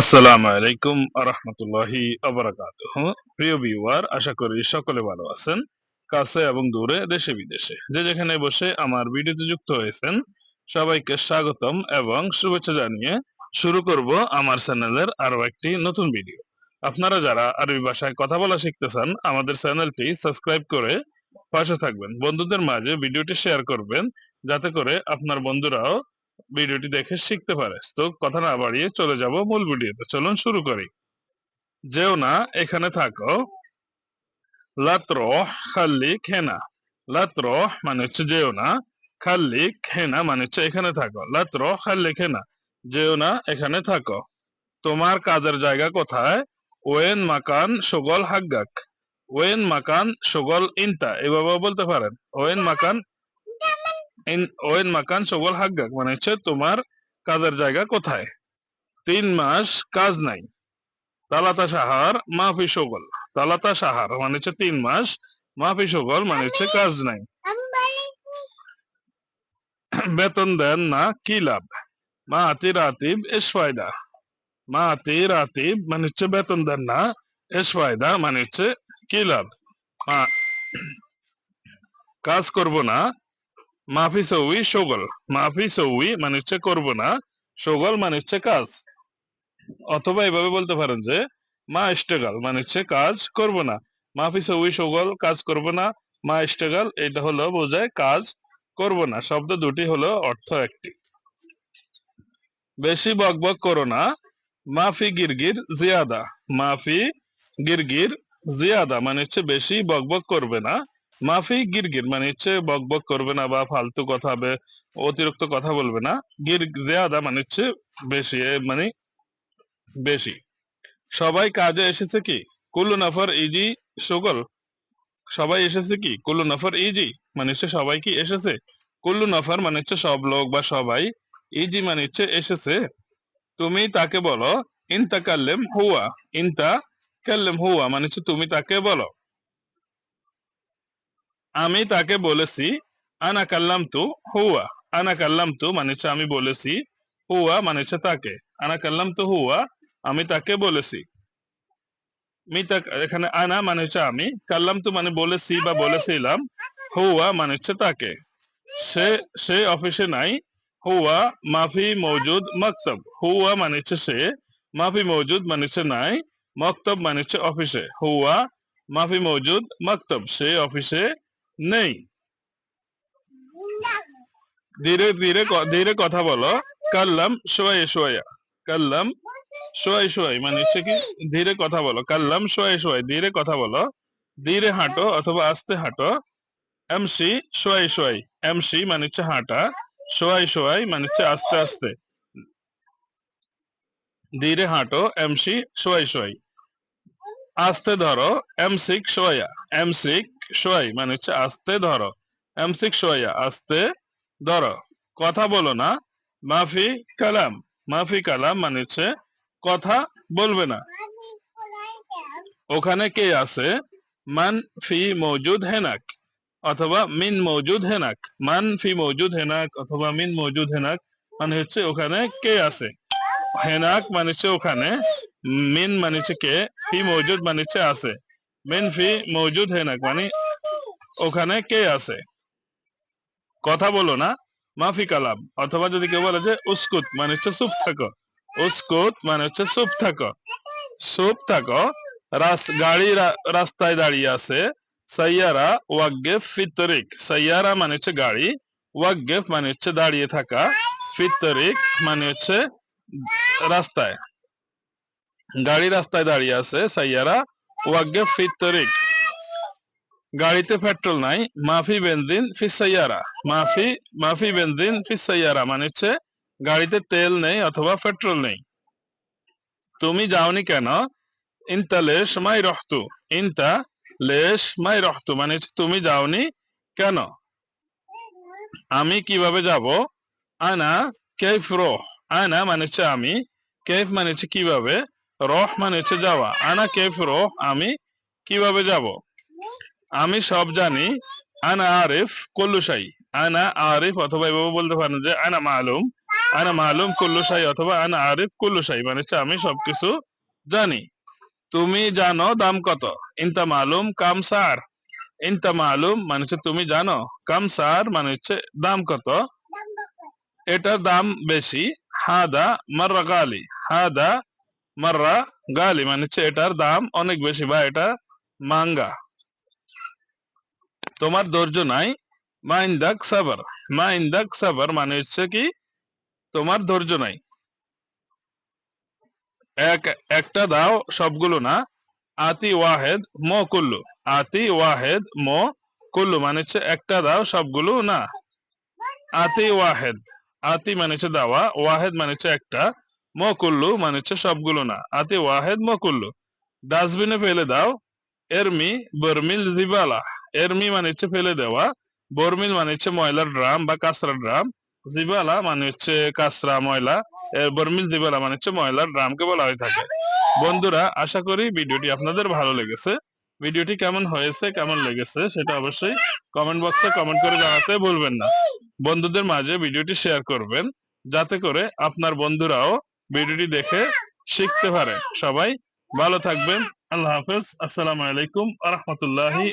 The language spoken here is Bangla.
আসসালামু আলাইকুম আরহামতুল্লাহি আবরাকাতুহ। প্রিয় ভিউয়ার, আশা করি সকলে ভালো আছেন, কাছে এবং দূরে, দেশে বিদেশে। যে যেখানে বসে আমার ভিডিওতে যুক্ত হয়েছেন, সবাইকে স্বাগতম এবং শুভেচ্ছা জানিয়ে শুরু করব আমার চ্যানেলের আরও একটি নতুন ভিডিও। আপনারা যারা আরবি ভাষায় কথা বলা শিখতে চান, আমাদের চ্যানেলটি সাবস্ক্রাইব করে পাশে থাকবেন। বন্ধুদের মাঝে ভিডিওটি শেয়ার করবেন, যাতে করে আপনার বন্ধুরাও ভিডিওটি দেখে শিখতে পারে। তো কথা না বাড়িয়ে চলে যাব মূল ভিডিওতে। চলুন শুরু করি। যেও না, এখানে থাকো। লাত্র খাল্লি খেনা। লাত্র মানে হচ্ছে যেও না, খাল্লি খেনা মানে হচ্ছে এখানে থাকো। লাত্র খাল্লি খেনা, যেও না, এখানে থাকো। তোমার কাজের জায়গা কোথায়? ওয়েন মাকান সুগল হাগ্গাক। ওয়েন মাকান সুগল ইনতা এভাবে বলতে পারেন। ওয়েন মাকান ওয়েন মাকান সগল হাগ্গাক মানে হচ্ছে তোমার কাজের জায়গা কোথায়? তিন মাস কাজ নাই। তালাতা সাহার মাফি সগল তালাতা সাহার মানে হচ্ছে তিন মাস মাফি সগল মানে হচ্ছে কাজ নাই। বেতন দেন না কি লাভ? মা আতি রাতিব এস ফায়দা। মা আতি রাতিব মানে হচ্ছে বেতন দেন না এস ফায়দা মানে হচ্ছে কি লাভ? কাজ করব না মাফি সৌই, সগল। মাফি সৌই মানে হচ্ছে করব না, সগল মানে হচ্ছে কাজ। অথবা এভাবে বলতে পারেন যে, মা ইস্টেগাল মানে হচ্ছে কাজ করব না। মাফি সৌই, সগল, কাজ করব না, মা ইস্টেগাল এটা হলো বোঝায় কাজ করব না। শব্দ দুটি হলো অর্থ একটি। বেশি বকবক করো না, মাফি গিরগির জিয়াদা। মাফি গিরগির জিয়াদা মানে হচ্ছে বেশি বকবক করবে না মাফি, গিরগির মানে হচ্ছে বক বক করবে না বা ফালতু কথা হবে, অতিরিক্ত কথা বলবে না। গির জিয়াদা মানে হচ্ছে বেশি মানে বেশি। সবাই কাজে এসেছে কি? কুল্লু নাফর ইজি, সুগল। সবাই এসেছে কি? কুল্লু নাফর ইজি মানে হচ্ছে সবাই কি এসেছে? কুল্লু নাফর মানে হচ্ছে সব লোক বা সবাই ইজি মানে হচ্ছে এসেছে। তুমি তাকে বলো, ইনতা কাল্লেম হুয়া, ইনতা কাল্লেম হুয়া মানে হচ্ছে তুমি তাকে বলো। আমি তাকে বলেছি, আনা কাল্লাম তু হুয়া। আনা কাল্লাম তু মানে আমি বলেছি, হুয়া মানে তাকে। আনা কাল্লাম তু হুয়া আমি তাকে বলেছি। মিতা এখানে আনা মানে আমি। কাল্লাম তু মানে বলেছি বা বলেছিলাম। হুয়া মানে তাকে। সে সে অফিসে নাই। হুয়া মাফি মৌজুদ মক্তব। হুয়া মানে সে। মাফি মৌজুদ মানে নাই। মক্তব মানে অফিসে। হুয়া মাফি মৌজুদ মক্তব। সে অফিসে নেই। ধীরে ধীরে ধীরে কথা বলো। কাল্লাম সোয়াই সোয়া কাল্লাম সোয়াই সোয়াই মানে হচ্ছে কি, ধীরে কথা বলো। কাল্লাম সোয়াই সোয়াই ধীরে কথা বলো। ধীরে হাঁটো অথবা আস্তে হাঁটো। এমসি সোয়াই সোয়াই এমসি মানে হচ্ছে হাঁটা। সোয়াই সোয়াই মানে হচ্ছে আস্তে আস্তে। ধীরে হাঁটো, এমসি সোয়াই সোয়াই আস্তে ধরো, এমসিক সোয়া এমসিক সোয়াই মানে হচ্ছে আস্তে ধরো। এমসিক সোয়া আস্তে ধরো। কথা বলো না। মাফি কালাম। মাফি কালাম মানে হচ্ছে কথা বলবে না। ওখানে কে আছে? মান ফি মৌজুদ হেনাক অথবা মিন মৌজুদ হেনাক। মান ফি মৌজুদ হেনাক অথবা মিন মৌজুদ হেনাক মানে হচ্ছে ওখানে কে আছে? হেনাক মানে হচ্ছে ওখানে। মিন মানে হচ্ছে কে? ফি মৌজুদ মানে হচ্ছে আছে। মিন ফি মৌজুদ হেনাক মানে ওখানে কে আছে? কথা বলো না, মাফি কালাম। অথবা যদি কেউ বলে যে উস্কুত মানে হচ্ছে চুপ থাকো। উস্কুত মানে হচ্ছে চুপ থাকো। চুপ থাকো গাড়ি রাস্তায় দাঁড়িয়ে আছে, সাইয়ারা ওয়াগেফ ফিতরিক। সাইয়ারা মানে হচ্ছে গাড়ি ওয়াগেফ মানে হচ্ছে দাঁড়িয়ে থাকা, ফিতরিক মানে হচ্ছে রাস্তায়। গাড়ি রাস্তায় দাঁড়িয়ে আছে সাইয়ারা ওয়াগেফ ফিতরিক গাড়িতে পেট্রোল নাই, মাফি বেনজিন ফিস সাইয়ারা। মাফি মাফি বেনজিন ফিস সাইয়ারা মানে হচ্ছে গাড়িতে তেল নেই অথবা পেট্রোল নেই। তুমি যাওনি কেন? ইনতা লেশ মাই রহতু। ইনতা লেশ মাই রহতু মানে হচ্ছে তুমি যাওনি কেন? আমি কীভাবে যাব? আনা কেফ রহ। আনা মানে হচ্ছে আমি। কেফ মানে হচ্ছে কীভাবে? রহ মানে হচ্ছে যাওয়া। আনা কেফ রহ আমি কীভাবে যাব? আমি সব জানি। আনা আরিফ কল্লুসাই আনা আরিফ অথবা এভাবে বলতে পারেন যে আনা মালুম। আনা মালুম কুল্লু অথবা আনা আরিফ কুল্লু মানে হচ্ছে আমি সবকিছু জানি। তুমি জানো দাম কত? ইনতা মালুম কাম সার। ইনতা মালুম মানে হচ্ছে তুমি জানো। কাম সার মানে হচ্ছে দাম কত? এটার দাম বেশি। হাদা মাররা গালি হাদা মাররা, গালি মানে হচ্ছে এটার দাম অনেক বেশি বা এটা মাঙ্গা। তোমার ধৈর্য নাই মা ইন্দাক সাবার। মা ইন্দাক সাবার মানে হচ্ছে কি, তোমার ধৈর্য নাই। এক, একটা দাও সবগুলো না, আতি ওয়াহেদ মো কুল্লু। আতি ওয়াহেদ মো কুল্লু মানে হচ্ছে একটা দাও সবগুলো না। আতি ওয়াহেদ। আতি মানে হচ্ছে দাওয়া, ওয়াহেদ মানে হচ্ছে একটা। মো কুল্লু মানে হচ্ছে সবগুলো না। আতি ওয়াহেদ মো কুল্লু ডাস্টবিনে ফেলে দাও। এরমি, বর্মিল, জিবালা। এরমি মানে হচ্ছে ফেলে দেওয়া। বর্মিল মানে হচ্ছে ময়লার ড্রাম বা কাঁচরা ড্রাম। জিবালা মানে হচ্ছে কাঁচরা ময়লা। বর্মিল, জিবালা মানে হচ্ছে ময়লার ড্রামকে বলা হয়ে থাকে। বন্ধুরা, আশা করি ভিডিওটি আপনাদের ভালো লেগেছে। ভিডিওটি কেমন হয়েছে, কেমন লেগেছে সেটা অবশ্যই কমেন্ট বক্সে কমেন্ট করে জানাতে ভুলবেন না। বন্ধুদের মাঝে ভিডিওটি শেয়ার করবেন। যাতে করে আপনার বন্ধুরাও ভিডিওটি দেখে শিখতে পারে। সবাই ভালো থাকবেন। আল্লাহ হাফেজ। আসসালামু আলাইকুম আ রহমতুল্লাহি